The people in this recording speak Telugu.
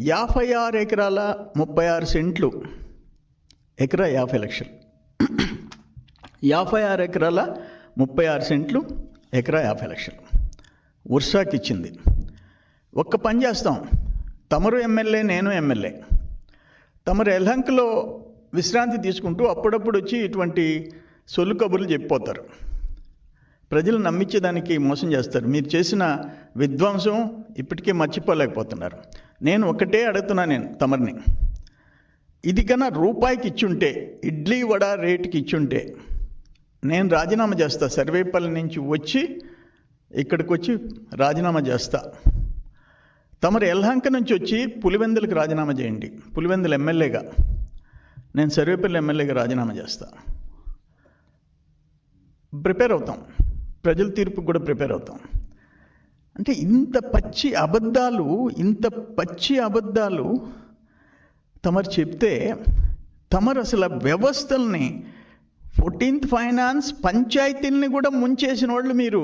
యాభై ఆరు ఎకరాల ముప్పై ఆరు సెంట్లు. ఎకరా యాభై లక్షలు. యాభై ఆరు ఎకరాల ముప్పై ఆరు సెంట్లు ఎకరా యాభై లక్షలు. వర్షాకి ఇచ్చింది. ఒక్క పని చేస్తాం. తమరు ఎమ్మెల్యే నేను ఎమ్మెల్యే. తమరు ఎల్హంకలో విశ్రాంతి తీసుకుంటూ అప్పుడప్పుడు వచ్చి ఇటువంటి సొల్లు కబుర్లు చెప్పిపోతారు. ప్రజలు నమ్మించేదానికి మోసం చేస్తారు. మీరు చేసిన విధ్వంసం ఇప్పటికే మర్చిపోలేకపోతున్నారు. నేను ఒకటే అడుగుతున్నా నేను తమరిని. ఇది కన్నా రూపాయికి ఇచ్చుంటే ఇడ్లీ వడ రేటుకి ఇచ్చుంటే నేను రాజీనామా చేస్తా. సర్వేపల్లి నుంచి వచ్చి ఇక్కడికి వచ్చి రాజీనామా చేస్తా. తమరు ఎల్హంక నుంచి వచ్చి పులివెందులకు రాజీనామా చేయండి. పులివెందులు ఎమ్మెల్యేగా. నేను సర్వేపల్లి ఎమ్మెల్యేగా రాజీనామా చేస్తా. ప్రిపేర్ అవుతాం. ప్రజల తీర్పుకు కూడా ప్రిపేర్ అవుతాం. అంటే ఇంత పచ్చి అబద్ధాలు ఇంత పచ్చి అబద్ధాలు తమరు చెప్తే తమరు అసలు వ్యవస్థల్ని ఫోర్టీన్త్ ఫైనాన్స్ పంచాయతీల్ని కూడా ముంచేసిన వాళ్ళు మీరు.